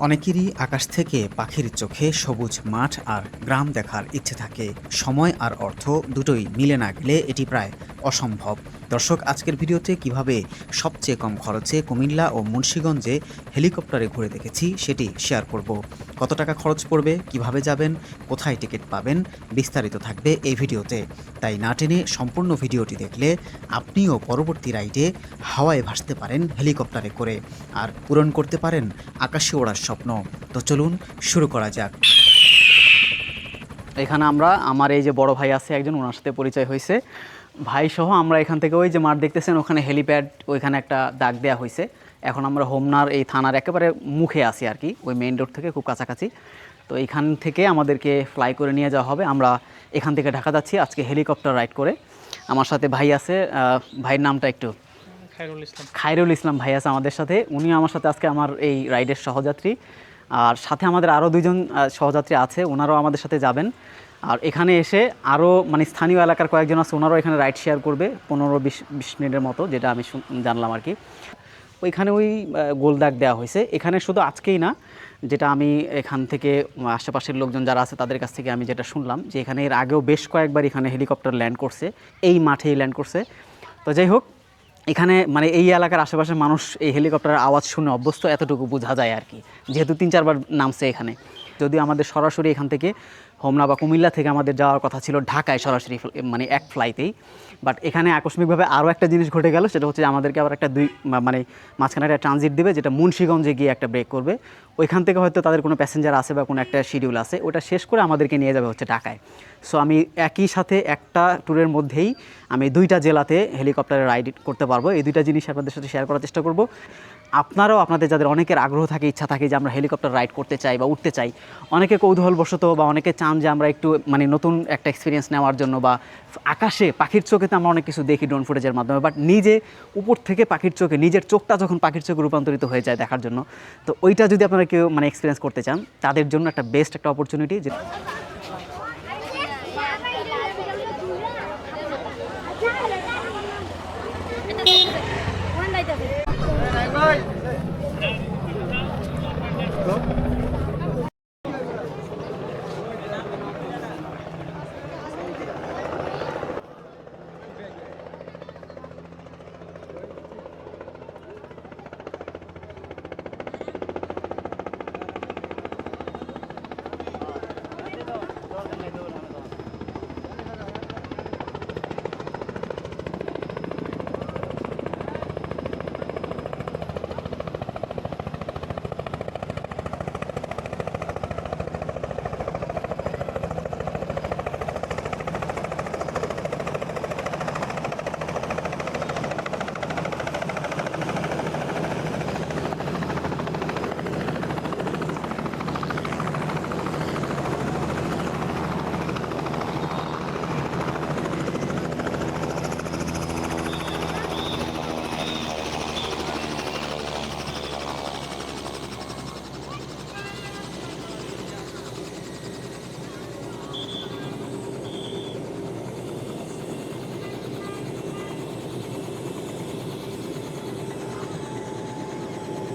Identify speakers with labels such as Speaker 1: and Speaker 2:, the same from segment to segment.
Speaker 1: অনেকেরই আকাশ থেকে পাখির চোখে সবুজ মাঠ আর গ্রাম দেখার ইচ্ছে থাকে। সময় আর অর্থ দুটোই মিলে না গেলে এটি প্রায় অসম্ভব। দর্শক, আজকের ভিডিওতে কীভাবে সবচেয়ে কম খরচে কুমিল্লা ও মুন্সীগঞ্জে হেলিকপ্টারে ঘুরে দেখেছি সেটি শেয়ার করব। কত টাকা খরচ পড়বে, কীভাবে যাবেন, কোথায় টিকিট পাবেন, বিস্তারিত থাকবে এই ভিডিওতে। তাই না টেনে সম্পূর্ণ ভিডিওটি দেখলে আপনিও পরবর্তী রাইডে হাওয়ায় ভাসতে পারেন হেলিকপ্টারে করে আর পূরণ করতে পারেন আকাশে ওড়ার স্বপ্ন। তো চলুন শুরু করা যাক।
Speaker 2: এখানে আমরা, আমার এই যে বড় ভাই আছে, একজন, ওনার সাথে পরিচয় হয়েছে। ভাই সহ আমরা এখান থেকে ওই যে মাঠ দেখতেছেন ওখানে হেলিপ্যাড ওইখানে একটা দাগ দেওয়া হয়েছে এখন আমরা হোমনার এই থানার একেবারে মুখে আছি আর কি ওই মেইন রোড থেকে খুব কাছাকাছি। তো এখান থেকে আমাদেরকে ফ্লাই করে নিয়ে যাওয়া হবে। আমরা এখান থেকে ঢাকা যাচ্ছি আজকে হেলিকপ্টার রাইড করে। আমার সাথে ভাই আছে ভাইয়ের নামটা একটু
Speaker 3: খায়রুল ইসলাম।
Speaker 2: খায়রুল ইসলাম ভাই আছে আমাদের সাথে। উনি আমার সাথে আজকে আমার এই রাইডের সহযাত্রী। আর সাথে আমাদের আরও দুইজন আহ, সহযাত্রী আছে ওনারাও আমাদের সাথে যাবেন। আর এখানে এসে আরও মানে স্থানীয় এলাকার কয়েকজন আছে, ওনারাও এখানে রাইড শেয়ার করবে পনেরো বিশ বিশ মিনিটের মতো, যেটা আমি জানলাম আর কি। ওইখানে ওই গোলদাগ দেওয়া হয়েছে। এখানে শুধু আজকেই না, যেটা আমি এখান থেকে আশেপাশের লোকজন যারা আছে, তাদের কাছ থেকে আমি যেটা শুনলাম, যে এখানে এর আগেও বেশ কয়েকবার এখানে হেলিকপ্টার ল্যান্ড করছে, এই মাঠেই ল্যান্ড করছে। তো যাই হোক, এখানে মানে এই এলাকার আশেপাশের মানুষ এই হেলিকপ্টারের আওয়াজ শুনে অভ্যস্ত, এতটুকু বোঝা যায় আর কি, যেহেতু তিন চারবার নামছে এখানে। যদি আমাদের সরাসরি এখান থেকে হোমনা বা কুমিল্লা থেকে আমাদের যাওয়ার কথা ছিল ঢাকায় সরাসরি মানে এক ফ্লাইতেই বাট এখানে আকস্মিকভাবে আরও একটা জিনিস ঘটে গেল, সেটা হচ্ছে আমাদেরকে আবার একটা দুই মানে মাঝখানে একটা ট্রানজিট দেবে, যেটা মুন্সীগঞ্জে গিয়ে একটা ব্রেক করবে। ওইখান থেকে হয়তো তাদের কোনো প্যাসেঞ্জার আছে বা কোনো একটা শিডিউল আছে, ওটা শেষ করে আমাদেরকে নিয়ে যাবে হচ্ছে ঢাকায়। সো আমি একই সাথে একটা ট্যুরের মধ্যেই আমি দুইটা জেলাতে হেলিকপ্টারে রাইড করতে পারব। এই দুইটা জিনিস আপনাদের সাথে শেয়ার করার চেষ্টা করব। আপনারাও আপনাদের যাদের অনেকের আগ্রহ থাকে, ইচ্ছা থাকে যে আমরা হেলিকপ্টার রাইড করতে চাই বা উঠতে চাই, অনেকে কৌতূহলবশত বা অনেকে চান যে আমরা একটু মানে নতুন একটা এক্সপিরিয়েন্স নেওয়ার জন্য বা আকাশে পাখির চোখে তো আমরা অনেক কিছু দেখি ড্রোন ফুটেজের মাধ্যমে বাট নিজে উপর থেকে পাখির চোখে, নিজের চোখটা যখন পাখির চোখে রূপান্তরিত হয়ে যায় দেখার জন্য, তো ওইটা যদি আপনারা কেউ মানে এক্সপিরিয়েন্স করতে চান, তাদের জন্য একটা বেস্ট একটা অপরচুনিটি যে Hello?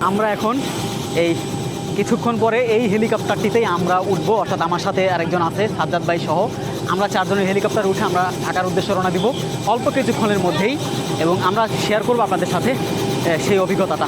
Speaker 2: আমরা এখন এই কিছুক্ষণ পরে এই হেলিকপ্টারটিতেই আমরা উঠবো। অর্থাৎ আমার সাথে আরেকজন আছে, সাজ্জাদ ভাই সহ। আমরা চারজনের হেলিকপ্টার উঠে আমরা ঢাকার উদ্দেশ্যে রওনা দিব অল্প কিছুক্ষণের মধ্যেই এবং আমরা শেয়ার করব আপনাদের সাথে সেই অভিজ্ঞতাটা।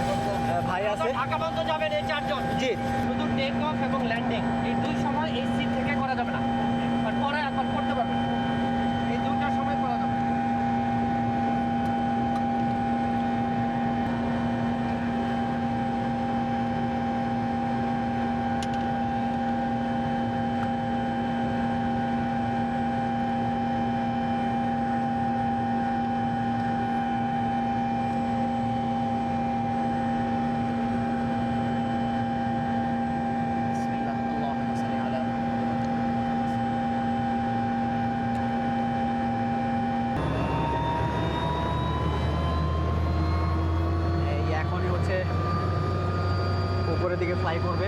Speaker 2: ভাই আছে।
Speaker 3: ঢাকা পর্যন্ত যাবেন এই চারজন।
Speaker 2: জি।
Speaker 3: শুধু টেক অফ এবং ল্যান্ডিং এই দুই সময় এই সিট
Speaker 2: ফ্লাই করবে।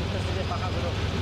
Speaker 2: দেখতেছি যে পাখাগুলো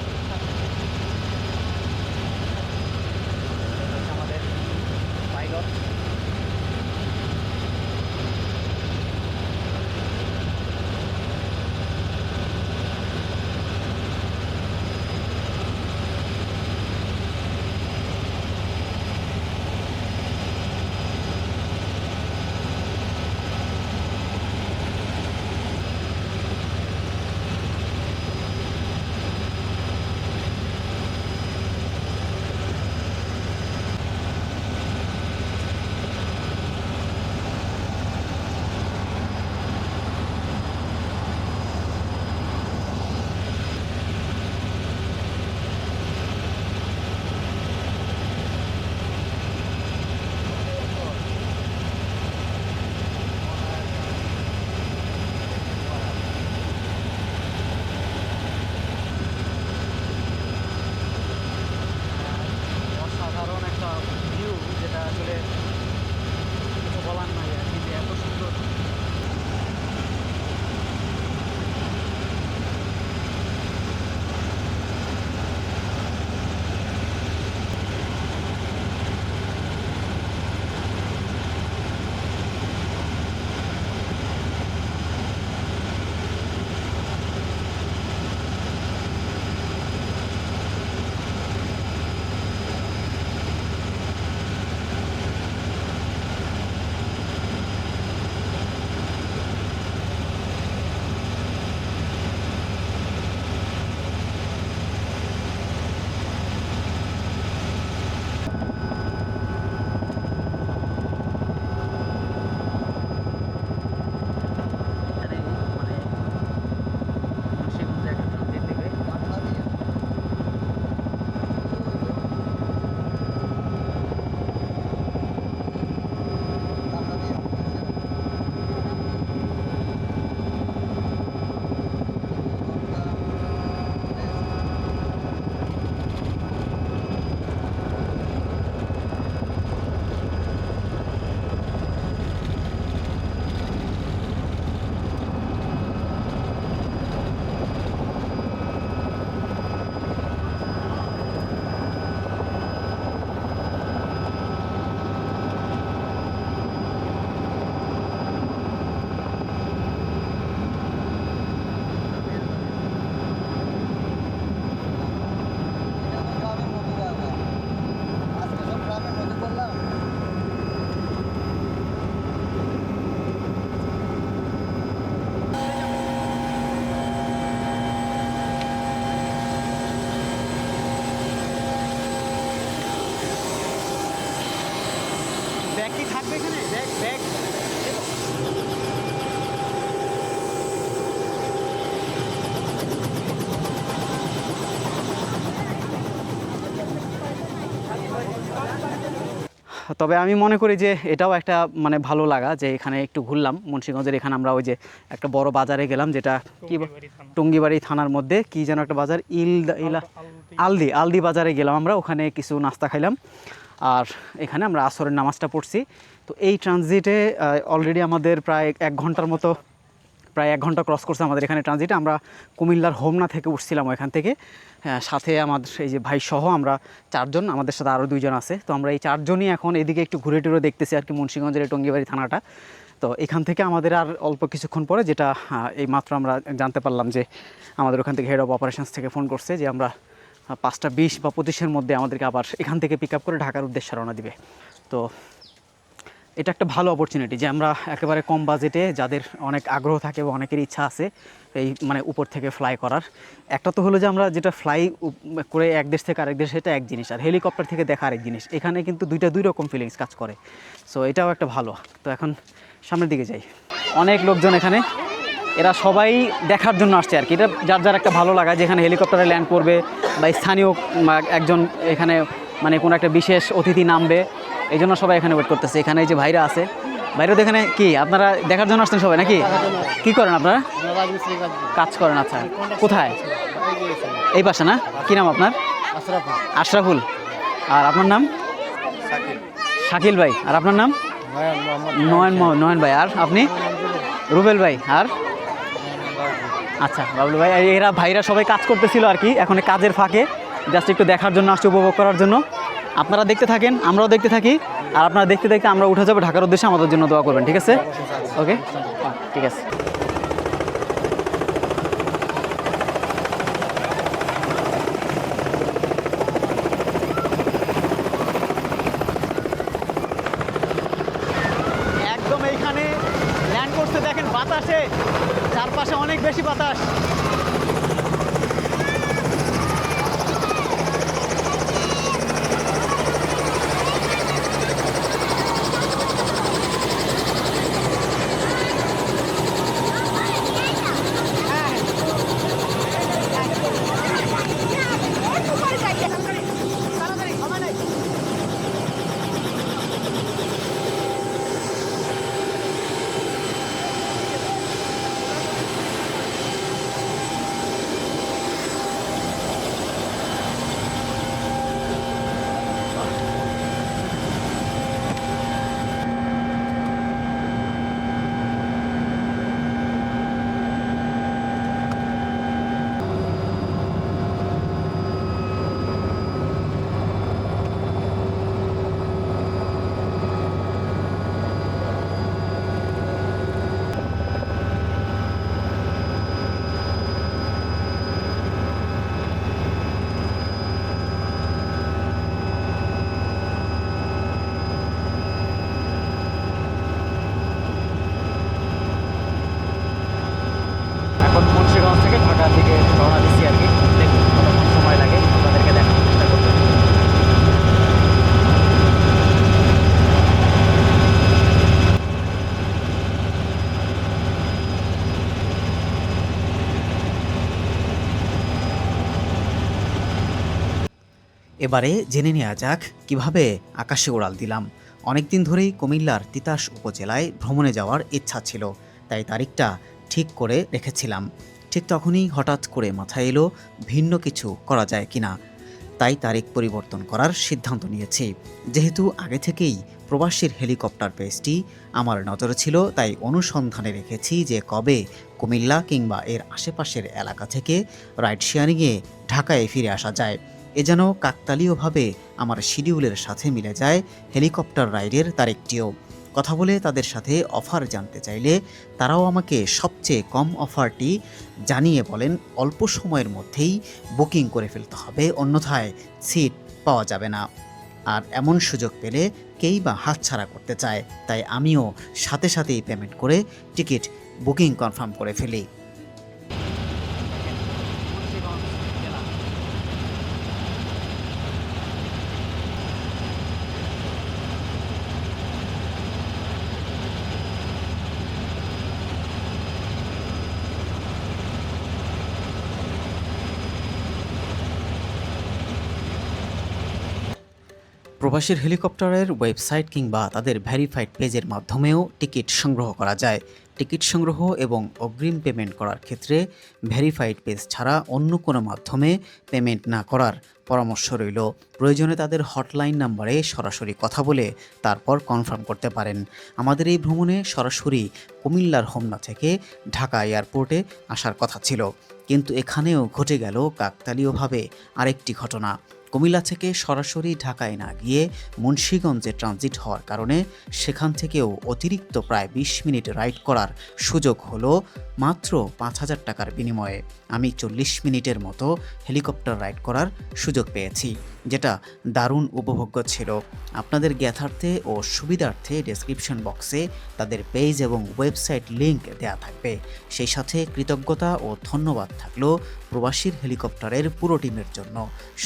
Speaker 2: তবে আমি মনে করি যে এটাও একটা মানে ভালো লাগা যে এখানে একটু ঘুরলাম। মুন্সিগঞ্জের এখানে আমরা ওই যে একটা বড় বাজারে গেলাম যেটা কি টুঙ্গিবাড়ি থানার মধ্যে কি যেন একটা বাজার? ইল ইলা আলদি আলদি। বাজারে গেলাম আমরা। ওখানে কিছু নাস্তা খাইলাম। আর এখানে আমরা আসরের নামাজটা পড়ছি। তো এই ট্রানজিটে অলরেডি আমাদের প্রায় এক ঘণ্টার মতো প্রায় এক ঘণ্টা ক্রস করছে আমাদের এখানে ট্রানজিটে আমরা কুমিল্লার হোমনা থেকে উঠছিলাম ওইখান থেকে। সাথে আমাদের এই যে ভাই সহ আমরা চারজন, আমাদের সাথে আরও দুইজন আছে। তো আমরা এই চারজনই এখন এদিকে একটু ঘুরে টুরে দেখতেছি আর কি মুন্সিগঞ্জের টঙ্গিবাড়ি থানাটা। তো এখান থেকে আমাদের আর অল্প কিছুক্ষণ পরে যেটা এই মাত্র আমরা জানতে পারলাম যে আমাদের ওখান থেকে হেড অফ অপারেশনস থেকে ফোন করছে যে আমরা পাঁচটা বিশ বা পঁচিশের মধ্যে আমাদেরকে আবার এখান থেকে পিক আপ করে ঢাকার উদ্দেশ্যে রওনা দিবে। তো এটা একটা ভালো অপরচুনিটি যে আমরা একেবারে কম বাজেটে যাদের অনেক আগ্রহ থাকে বা অনেকের ইচ্ছা আছে এই মানে উপর থেকে ফ্লাই করার। একটা তো হলো যে আমরা যেটা ফ্লাই করে এক দেশ থেকে আরেক দেশ, সেটা এক জিনিস। আর হেলিকপ্টার থেকে দেখা আরেক জিনিস। এখানে কিন্তু দুইটা, দুই রকম ফিলিংস কাজ করে। সো এটাও একটা ভালো। তো এখন সামনের দিকে যাই। অনেক লোকজন এখানে। এরা সবাই দেখার জন্য আসছে আর কি। এটা যার যার একটা ভালো লাগা যেখানে হেলিকপ্টারে ল্যান্ড করবে বা স্থানীয় একজন এখানে মানে কোনো একটা বিশেষ অতিথি নামবে, এই জন্য সবাই এখানে ওয়েট করতেছে। এখানে এই যে ভাইরা আছে। ভাইরা তো এখানে কি? আপনারা দেখার জন্য আসছেন সবাই নাকি? কি করেন আপনারা? কাজ করেন আচ্ছা। কোথায়? এই পাশে না? কি নাম আপনার? আশরাফুল। আর আপনার নাম? শাকিল ভাই। আর আপনার নাম? নয়ন নয়ন ভাই। আর আপনি? রুবেল ভাই। আর? আচ্ছা বাবলু ভাই। এরা ভাইরা সবাই কাজ করতেছিল আর কি, এখন কাজের ফাঁকে। জাস্ট একটু দেখার জন্য আসছে, উপভোগ করার জন্য। আপনারা দেখতে থাকেন, আমরাও দেখতে থাকি। আর আপনারা দেখতে দেখতে আমরা উঠে যাব ঢাকার উদ্দেশ্যে, আমাদের জন্য দোয়া করবেন, ঠিক আছে? ওকে ঠিক আছে।
Speaker 1: এবারে জেনে নেওয়া যাক কীভাবে আকাশে উড়াল দিলাম। অনেকদিন ধরেই কুমিল্লার তিতাস উপজেলায় ভ্রমণে যাওয়ার ইচ্ছা ছিল, তাই তারিখটা ঠিক করে রেখেছিলাম। ঠিক তখনই হঠাৎ করে মাথায় এলো, ভিন্ন কিছু করা যায় কিনা। তাই তারিখ পরিবর্তন করার সিদ্ধান্ত নিয়েছি। যেহেতু আগে থেকেই প্রবাসীর হেলিকপ্টার পেজটি আমার নজরে ছিল, তাই অনুসন্ধানে রেখেছি যে কবে কুমিল্লা কিংবা এর আশেপাশের এলাকা থেকে রাইড শেয়ারিংয়ে ঢাকায় ফিরে আসা যায়। এ যেন কাকতালীয়ভাবে আমার শিডিউলের সাথে মিলে যায় হেলিকপ্টার রাইডের তারিখটিও। কথা বলে তাদের সাথে অফার জানতে চাইলে তারাও আমাকে সবচেয়ে কম অফারটি জানিয়ে বলেন, অল্প সময়ের মধ্যেই বুকিং করে ফেলতে হবে, অন্যথায় সিট পাওয়া যাবে না। আর এমন সুযোগ পেলে কেই বা হাতছাড়া করতে চায়, তাই আমিও সাথে সাথেই পেমেন্ট করে টিকিট বুকিং কনফার্ম করে ফেলি। প্রবাসীর হেলিকপ্টারের ওয়েবসাইট কিংবা তাদের ভেরিফাইড পেজের মাধ্যমেও টিকিট সংগ্রহ করা যায়। টিকিট সংগ্রহ এবং অগ্রিম পেমেন্ট করার ক্ষেত্রে ভেরিফাইড পেজ ছাড়া অন্য কোনো মাধ্যমে পেমেন্ট না করার পরামর্শ রইল। প্রয়োজনে তাদের হটলাইন নাম্বারে সরাসরি কথা বলে তারপর কনফার্ম করতে পারেন। আমাদের এই ভ্রমণে সরাসরি কুমিল্লার হোমনা থেকে ঢাকা এয়ারপোর্টে আসার কথা ছিল। কিন্তু এখানেও ঘটে গেল কাকতালীয়ভাবে আরেকটি ঘটনা। কুমিল্লা থেকে সরাসরি ঢাকায় না গিয়ে মুন্সীগঞ্জে ট্রানজিট হওয়ার কারণে সেখান থেকেও অতিরিক্ত প্রায় বিশ মিনিট রাইড করার সুযোগ হলো মাত্র পাঁচ হাজার টাকার বিনিময়ে। আমি চল্লিশ মিনিটের মতো হেলিকপ্টার রাইড করার সুযোগ পেয়েছি, যেটা দারুণ উপভোগ্য ছিল। আপনাদের জ্ঞাতার্থে ও সুবিধার্থে ডেসক্রিপশন বক্সে তাদের পেজ এবং ওয়েবসাইট লিংক দেওয়া থাকবে। সেই সাথে কৃতজ্ঞতা ও ধন্যবাদ থাকল প্রবাসীর হেলিকপ্টারের পুরো টিমের জন্য।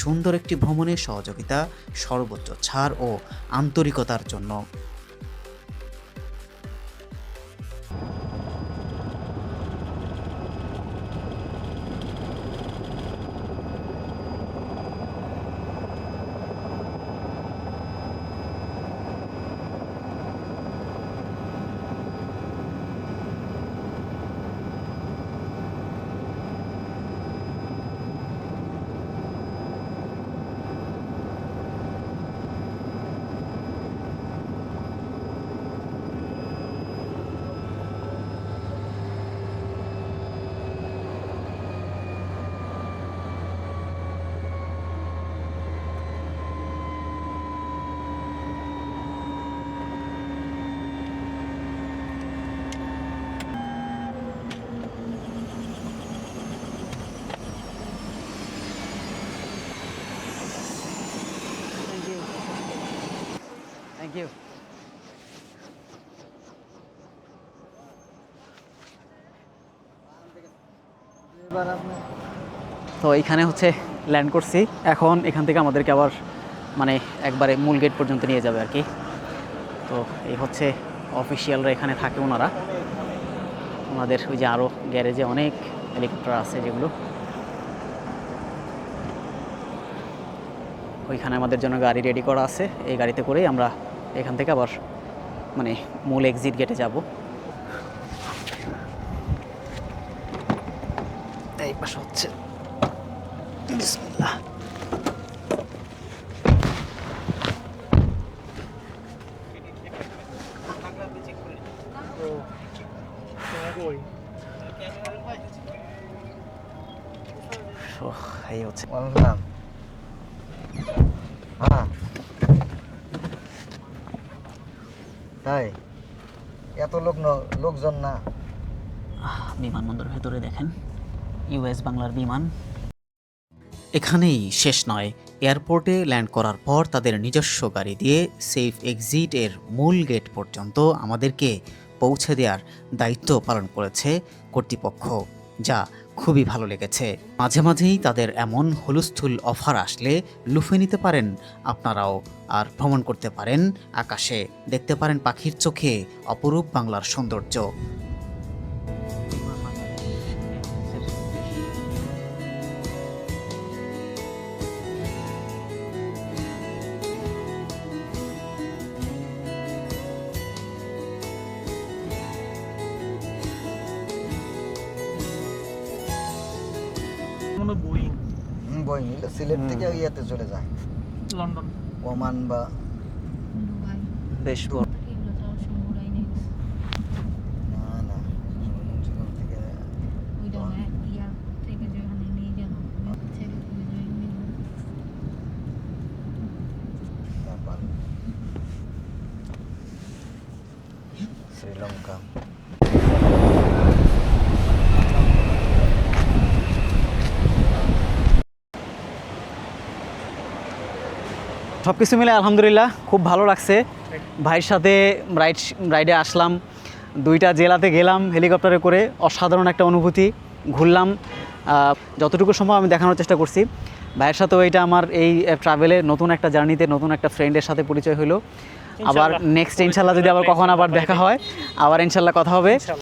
Speaker 1: সুন্দর একটি ভ্রমণে সহযোগিতা, সর্বোচ্চ ছাড় ও আন্তরিকতার জন্য।
Speaker 2: তো এইখানে হচ্ছে ল্যান্ড করছি। এখন এখান থেকে আমাদেরকে আবার মানে একবারে মূল গেট পর্যন্ত নিয়ে যাবে আর কি তো এই হচ্ছে অফিসিয়ালরা এখানে থাকে ওনারা। ওনাদের ওই যে আরও গ্যারেজে অনেক হেলিকপ্টার আছে যেগুলো। ওইখানে আমাদের জন্য গাড়ি রেডি করা আছে। এই গাড়িতে করেই আমরা এখান থেকে আবার মানে মূল এক্সিট গেটে যাব এই পাশে হচ্ছে বিসমিল্লাহ So, এই হচ্ছে
Speaker 4: বললাম। হ্যাঁ তাই? এত লোক লোকজন না।
Speaker 2: আহ, বিমানবন্দরের ভেতরে দেখেন। ইউএস বাংলার বিমান।
Speaker 1: এখানেই শেষ নয়। এয়ারপোর্টে ল্যান্ড করার পর তাদের নিজস্ব গাড়ি দিয়ে সেফ এক্সিট এর মূল গেট পর্যন্ত আমাদেরকে পৌঁছে দেওয়ার দায়িত্ব পালন করেছে কর্তৃপক্ষ, যা খুবই ভালো লেগেছে। মাঝে মাঝেই তাদের এমন হলুস্থুল অফার আসলে লুফে নিতে পারেন আপনারাও, আর ভ্রমণ করতে পারেন আকাশে। দেখতে পারেন পাখির চোখে অপরূপ বাংলার সৌন্দর্য।
Speaker 4: সিলেট থেকে ইয়াতে চলে যায়।
Speaker 3: লন্ডন।
Speaker 4: ওমান বা
Speaker 5: দুবাই।
Speaker 2: বেশ বড়
Speaker 5: এগুলো তো সম্ভব নেই
Speaker 4: না না সুন্দরবন থেকে
Speaker 5: ওইটা এক ইয়া থেকে যেখানে নিয়ে গেল ছেড়ে ওই যে নিল
Speaker 4: নেপাল শ্রীলঙ্কা
Speaker 2: সব কিছু মিলে আলহামদুলিল্লাহ খুব ভালো লাগছে। ভাইয়ের সাথে রাইড রাইডে আসলাম। দুইটা জেলাতে গেলাম হেলিকপ্টারে করে। অসাধারণ একটা অনুভূতি। ঘুরলাম। যতটুকু সম্ভব আমি দেখানোর চেষ্টা করছি। ভাইয়ের সাথেও এটা আমার এই ট্রাভেলে নতুন একটা জার্নিতে নতুন একটা ফ্রেন্ডের সাথে পরিচয় হলো। আবার নেক্সট ইনশাল্লাহ যদি আবার কখন আবার দেখা হয় আবার ইনশাল্লাহ কথা হবে।